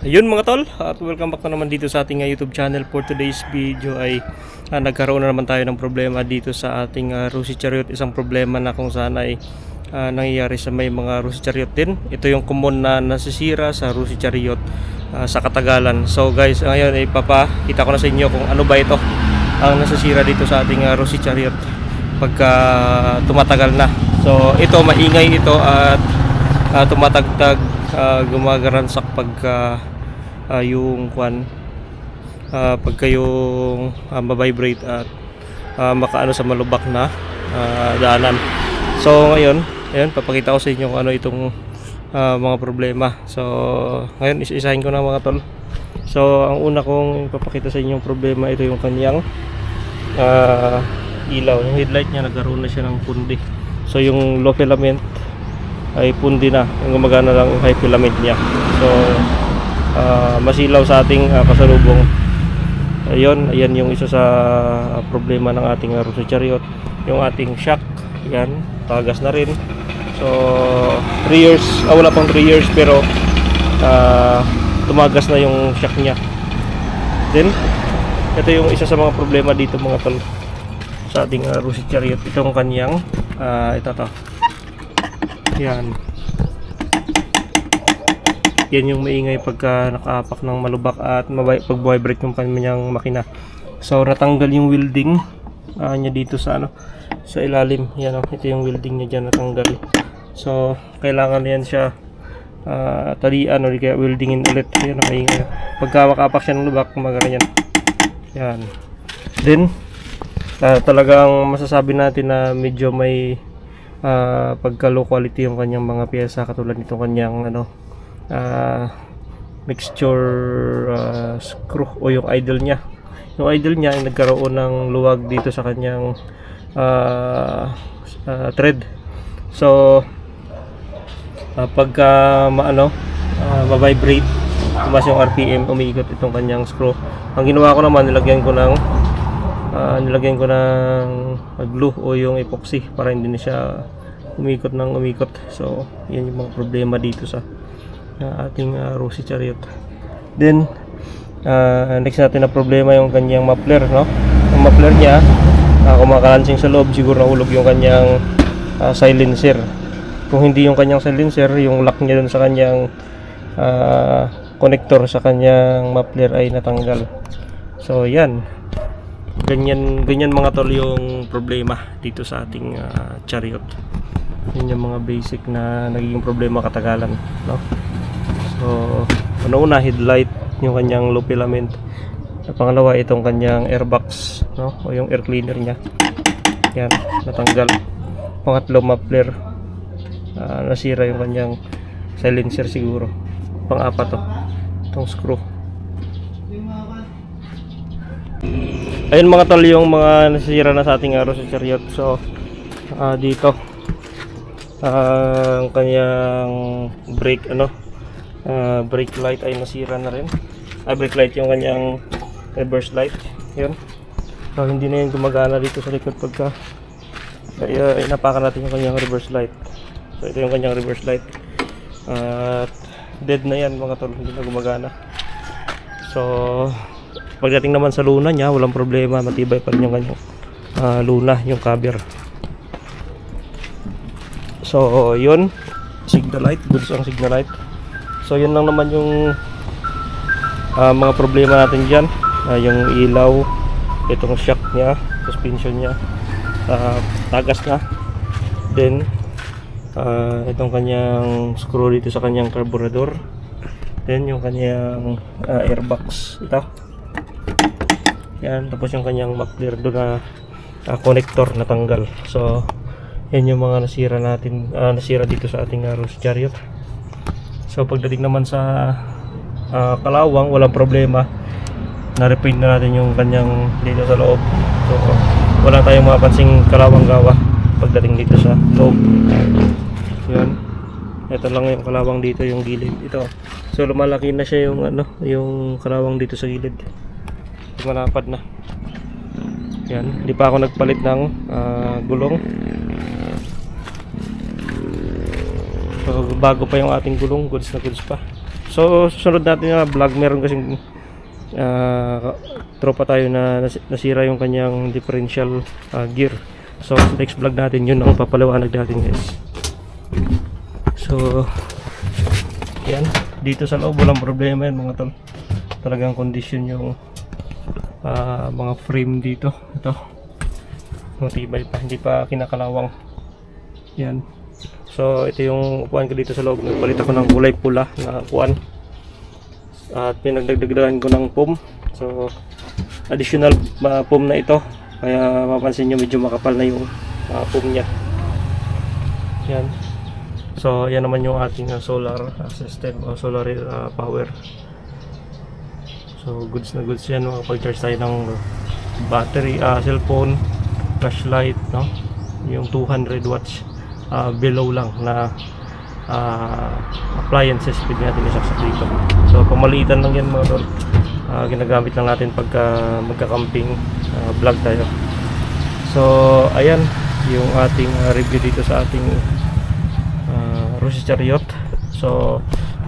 Yun mga tol, at welcome back na naman dito sa ating uh, YouTube channel. For today's video ay uh, nagkaroon na naman tayo ng problema dito sa ating uh, Rusi Chariot. Isang problema na kung saan ay uh, nangyayari sa may mga Rusi Chariot din. Ito yung common na nasisira sa Rusi Chariot uh, sa katagalan. So guys, ngayon ay papakita ko na sa inyo kung ano ba ito ang nasisira dito sa ating uh, Rusi Chariot pagka tumatagal na. So ito maingay ito at uh, tumatagtag uh, gumagaransak pagka uh, yung kwan uh, pagka yung uh, mabibrate at uh, makaano sa malubak na uh, daanan. So ngayon ayan papakita ko sa inyo kung ano itong uh, mga problema. So ngayon isa-isahin ko na mga tol. So ang una kong papakita sa inyo problema ito yung kanyang uh, ilaw. Yung headlight niya nagkaroon na siya ng pundi. So yung low filament ay pundi na. Yung gumagana lang yung filament niya. So ah, masilaw sa ating ah, kasalubong. Ayun ayan yung isa sa ah, problema ng ating uh, Russo Chariot yung ating shock yan tagas na rin. So 3 years ah, wala pang 3 years pero ah, tumagas na yung shock niya. Then ito yung isa sa mga problema dito mga tol sa ating uh, Russo Chariot itong kanyang ah, ito to yan. Yan yung maingay pagka nakaapak ng malubak at mabay, pag vibrate yung kanyang makina. So natanggal yung welding ah, niya dito sa ano sa ilalim. Yan oh, ito yung welding niya diyan natanggal. So kailangan yan siya uh, talian o di kaya weldingin ulit. Yan ang maingay. Pagka makaapak siya ng lubak, magaganyan. Yan. Then ah, talagang masasabi natin na medyo may ah pagka low quality yung kanyang mga pyesa katulad nitong kanyang ano ah, mixture ah, screw o yung idle niya. Yung idle niya ay nagkaroon ng luwag dito sa kanyang ah, ah, thread. So ah, pagka maano ah, ma-vibrate tumas yung RPM umiikot itong kanyang screw. Ang ginawa ko naman nilagyan ko ng Ah, nilagyan ko ng glue o yung epoxy para hindi na siya umikot ng umikot. So yan yung mga problema dito sa ah, ating uh, Rosy Chariot. Then ah, next natin na problema yung kanyang muffler no? Ang muffler niya uh, kumakalansing sa loob siguro nahulog yung kanyang ah, silencer. Kung hindi yung kanyang silencer yung lock niya dun sa kanyang ah, connector sa kanyang muffler ay natanggal. So yan. Ganyan ganyan mga tol yung problema dito sa ating ah, chariot yun yung mga basic na nagiging problema katagalan no? So una-una headlight yung kanyang low filament. At pangalawa itong kanyang airbox no? O yung air cleaner niya. Yan natanggal. Pangatlo muffler. Ah, nasira yung kanyang silencer siguro. Pang-apat to itong screw. Ayun mga tol yung mga nasisira na sa ating araw sa chariot. So ah, dito ah, ang kanyang brake ano ah, brake light ay nasira na rin. Ah, brake light yung kanyang reverse light yun. So hindi na yung gumagana dito sa likod pagka kaya inapakan natin yung kanyang reverse light. So ito yung kanyang reverse light. At dead na yan mga tol hindi na gumagana. So Pagdating naman sa luna niya, walang problema, matibay pa rin yung kanyang ah, luna, yung cover. So, yun. Signal light, goods ang signal light. So, yun lang naman yung ah, mga problema natin dyan. Ah, yung ilaw, itong shock niya, suspension niya, ah, tagas na. Then, ah, itong kanyang screw dito sa kanyang carburetor. Then, yung kanyang ah, airbox. Ito. Yan, tapos yung kanyang doon na ah, connector na tanggal. So, yan yung mga nasira natin, ah, nasira dito sa ating uh, Rose Chariot. So, pagdating naman sa ah, Kalawang, walang problema. Na-repaint na natin yung kanyang dito sa loob. So, wala tayong mapapansing Kalawang gawa pagdating dito sa loob. Yan. Ito lang yung kalawang dito, yung gilid. Ito. So, lumalaki na siya yung ano, yung kalawang dito sa gilid malapad na yan hindi pa ako nagpalit ng ah, gulong bago pa yung ating gulong goods na goods pa So, susunod natin na vlog, meron kasing ah, tropa tayo na nas- nasira yung kanyang differential ah, gear. So, next vlog natin yun ang papaliwanag natin guys. So, yan. Dito sa loob, walang problema yan mga tol. Talagang condition yung ah, mga frame dito. Ito. Matibay pa. Hindi pa kinakalawang. Yan. So, ito yung upuan ko dito sa loob. Nagpalit ako ng kulay pula na upuan. At pinagdagdagan ko ng foam. So, additional uh, foam na ito. Kaya mapansin nyo medyo makapal na yung uh, foam niya. Yan. So, yan naman yung ating uh, solar system o solar uh, power. So, goods na goods yan. Makapag-charge tayo ng battery, uh, cellphone, flashlight, no? Yung 200 watts uh, below lang na uh, appliances pwede natin isaksak dito. So, pamalitan lang yan mga tol. Uh, ginagamit lang natin pagka magka-camping uh, vlog tayo. So, ayan yung ating uh, review dito sa ating uh, Rosy Chariot. So,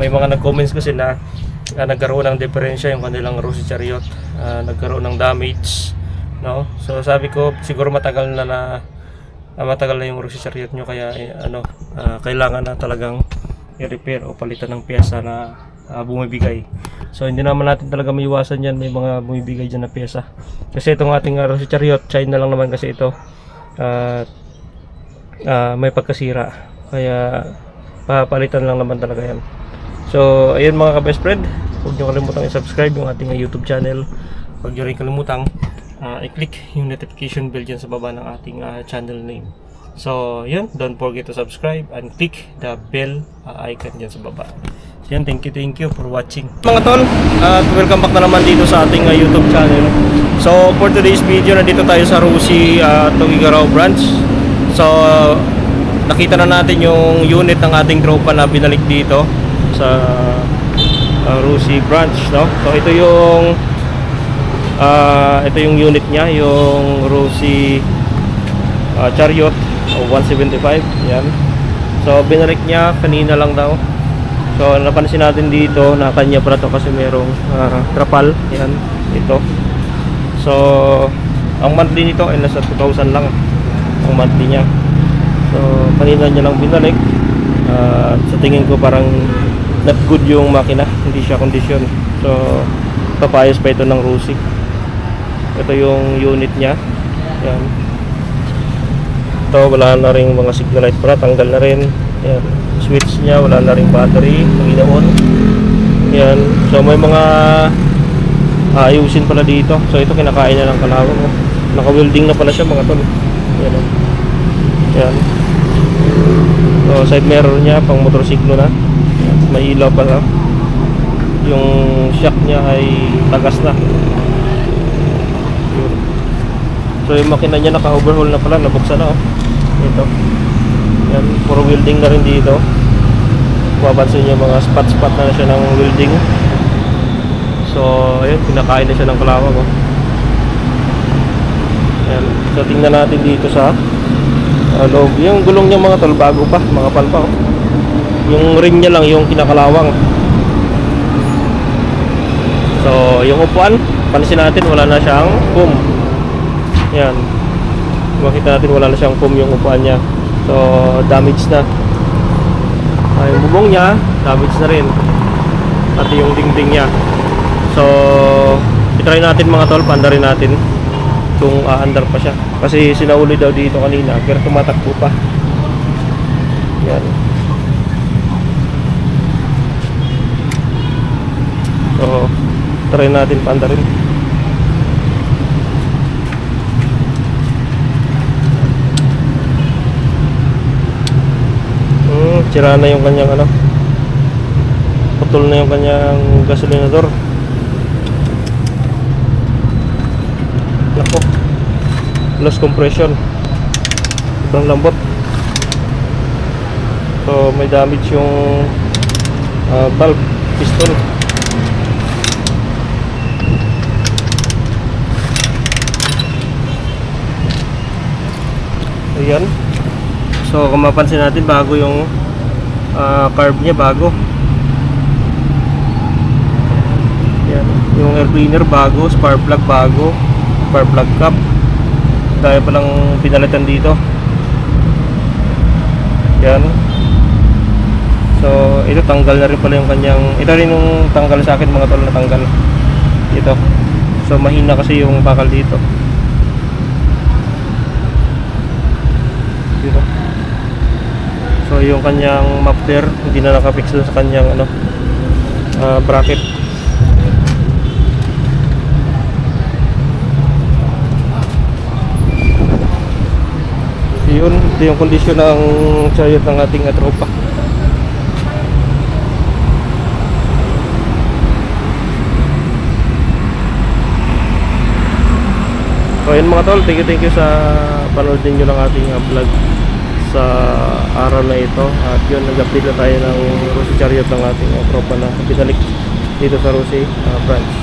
may mga nag-comments kasi na uh, nagkaroon ng diferensya yung kanilang Rosy Chariot. Uh, nagkaroon ng damage. No? So, sabi ko, siguro matagal na na ah, matagal na yung Rosy Chariot nyo kaya eh, ano, ah, kailangan na talagang i-repair o palitan ng pyesa na ah, bumibigay. So hindi naman natin talaga maiwasan yan may mga bumibigay dyan na pyesa. Kasi itong ating uh, Rosy Chariot, China lang naman kasi ito. At ah, may pagkasira. Kaya papalitan lang naman talaga yan. So ayun mga ka-best friend, huwag nyo kalimutang i-subscribe yung ating uh, YouTube channel. Huwag nyo rin kalimutang uh, i-click yung notification bell dyan sa baba ng ating uh, channel name. So, yun. Don't forget to subscribe and click the bell uh, icon dyan sa baba. So, yan. Thank you, thank you for watching. Mga tol, at welcome back na naman dito sa ating uh, YouTube channel. So, for today's video, nandito tayo sa Rusi uh, Tugigaraw branch. So, nakita na natin yung unit ng ating tropa na binalik dito sa uh, Rusi branch, no? So, ito yung Ah, ito yung unit niya, yung Rossi ah, Chariot o 175, yan. So binalik niya kanina lang daw. So napansin natin dito na kanya pala to kasi merong ah, trapal, yan, ito. So ang monthly nito ay nasa 2,000 lang ang monthly niya. So kanina niya lang binalik. Ah, sa tingin ko parang not good yung makina, hindi siya condition. So papayos pa ito ng Rossi ito yung unit niya. Yan. Ito wala na rin mga signal light para tanggal na rin. Yan. Switch niya wala na rin battery. Pag on. Yan. So may mga ayusin pala dito. So ito kinakain na ng kalawang oh. naka welding na pala siya mga tol. Yan. Oh. yan. So side mirror niya pang motorsiklo na. May ilaw pala. Yung shock niya ay tagas na. So yung makina niya naka-overhaul na pala, nabuksan na oh. Ito. Yan, puro welding na rin dito. Mapapansin niyo mga spot-spot na, na siya ng welding. So, ayun, pinakain na siya ng kalawang oh. Yan. So tingnan natin dito sa uh, loob. Yung gulong niya mga tol, bago pa, mga pa oh. Yung rim niya lang, yung kinakalawang. So, yung upuan, pansin natin wala na siyang foam. Yan. Makita natin wala na siyang foam yung upuan niya. So, damage na. Ah, yung bubong niya, damage na rin. Pati yung dingding niya. So, itry natin mga tol, panda rin natin kung aandar pa siya. Kasi sinauli daw dito kanina, pero tumatakbo pa. Yan. So, try natin panda rin. Hmm, sira na yung kanyang ano. Putol na yung kanyang gasolinador. Nako. Loss compression. Sobrang lambot. So, may damage yung ah, valve piston. Ayan. So kung mapansin natin bago yung uh, carb niya bago. Yan. Yung air cleaner bago spark plug bago spark plug cap dahil palang pinalitan dito. Yan. So ito tanggal na rin pala yung kanyang ito rin yung tanggal sa akin mga tol na tanggal. Ito. So mahina kasi yung bakal dito. Yung kanyang muffler, hindi na nakafix doon sa kanyang ano, ah, bracket. Yun, ito yung kondisyon ng chariot ng ating uh, tropa. So yun mga tol, thank you thank you sa panood ninyo ng ating uh, vlog sa araw na ito. At yun nag-update na tayo ng Rosy Chariot ng ating tropa na binalik dito sa Rosy uh, branch